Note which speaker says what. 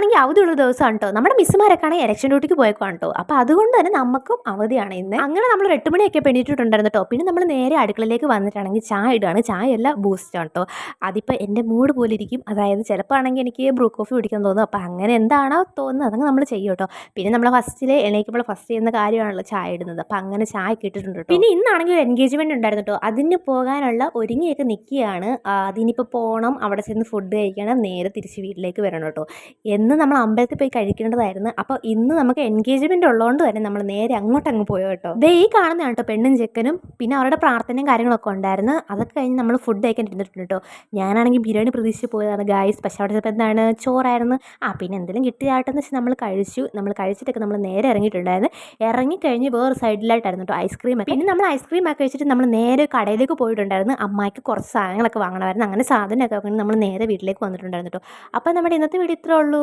Speaker 1: ഇന്നാണെങ്കിൽ അവധിയുള്ള ദിവസമാണ് കേട്ടോ നമ്മുടെ മിസ്സുമാരൊക്കെ ആണെങ്കിൽ ഇലക്ഷൻ ഡ്യൂട്ടിക്ക് പോയേക്കാണ് കേട്ടോ അപ്പോൾ അതുകൊണ്ട് തന്നെ നമുക്കും അവധിയാണ് ഇന്ന്. അങ്ങനെ നമ്മൾ എട്ട് മണിയൊക്കെ പെണ്ണിട്ടുണ്ടായിരുന്നു കേട്ടോ പിന്നെ നമ്മൾ നേരെ അടുക്കളയിലേക്ക് വന്നിട്ടാണെങ്കിൽ ചായ ഇടുകയാണ് ചായ ബൂസ്റ്റ് ബൂസ്റ്റാണ് കേട്ടോ അതിപ്പോൾ എന്റെ മൂഡ് പോലെ ഇരിക്കും. അതായത് ചിലപ്പോൾ ആണെങ്കിൽ എനിക്ക് ബ്രൂ കോഫി കുടിക്കാൻ തോന്നും. അപ്പോൾ അങ്ങനെ എന്താണോ തോന്നുന്നത് അതങ്ങ് നമ്മൾ ചെയ്യും കേട്ടോ പിന്നെ നമ്മൾ ഫസ്റ്റിൽ എണീക്കുമ്പോൾ ഫസ്റ്റ് ചെയ്യുന്ന കാര്യമാണല്ലോ ചായ ഇടുന്നത്. അപ്പോൾ അങ്ങനെ ചായ കിട്ടിയിട്ടുണ്ട് കേട്ടോ പിന്നെ ഇന്നാണെങ്കിൽ ഒരു എൻഗേജ്മെന്റ് ഉണ്ടായിരുന്നു കേട്ടോ അതിന് പോകാനുള്ള ഒരുങ്ങിയൊക്കെ നിൽക്കുകയാണ് അതിനിപ്പോൾ പോകണം അവിടെ ചെന്ന് ഫുഡ് കഴിക്കണം. നേരെ തിരിച്ച് വീട്ടിലേക്ക് വരണം കേട്ടോ എന്ന് നമ്മൾ അമ്പലത്തിൽ പോയി കഴിക്കേണ്ടതായിരുന്നു. അപ്പോൾ ഇന്ന് നമുക്ക് എൻഗേജ്മെന്റ് ഉള്ളതുകൊണ്ട് തന്നെ നമ്മൾ നേരെ അങ്ങോട്ട് അങ്ങ് പോയോ കേട്ടോ. ദേ ഈ കാണുന്ന കേട്ടോ പെണ്ണും ചെക്കനും പിന്നെ അവരുടെ പ്രാർത്ഥനയും കാര്യങ്ങളൊക്കെ ഉണ്ടായിരുന്നു. അതൊക്കെ കഴിഞ്ഞ് നമ്മൾ ഫുഡ് കഴിക്കാൻ ഇരുന്നിട്ടുണ്ട് കേട്ടോ. ഞാനാണെങ്കിൽ ബിരിയാണി പ്രതീക്ഷിച്ച് പോയതാണ് ഗായ്സ് പക്ഷേ അവിടെ ചിലപ്പോൾ എന്താണ്? ചോറായിരുന്നു. ആ പിന്നെ എന്തെങ്കിലും കിട്ടിയാട്ടെന്ന് വെച്ചാൽ നമ്മൾ കഴിച്ചു. നമ്മൾ കഴിച്ചിട്ടൊക്കെ നമ്മൾ നേരെ ഇറങ്ങിയിട്ടുണ്ടായിരുന്നു. ഇറങ്ങിക്കഴിഞ്ഞ് വേറെ സൈഡിലായിട്ടായിരുന്നു കേട്ടോ ഐസ്ക്രീം പിന്നെ നമ്മൾ ഐസ്ക്രീം ഒക്കെ വെച്ചിട്ട് നമ്മൾ നേരെ കടയിലേക്ക് പോയിട്ടുണ്ടായിരുന്നു. അമ്മായിക്ക് കുറച്ച് സാധനങ്ങളൊക്കെ വാങ്ങണമായിരുന്നു. അങ്ങനെ സാധനമൊക്കെ നമ്മൾ നേരെ വീട്ടിലേക്ക് വന്നിട്ടുണ്ടായിരുന്നു കേട്ടോ. അപ്പോൾ നമ്മുടെ ഇന്നത്തെ വീട് ഇത്രേ ഉള്ളൂ.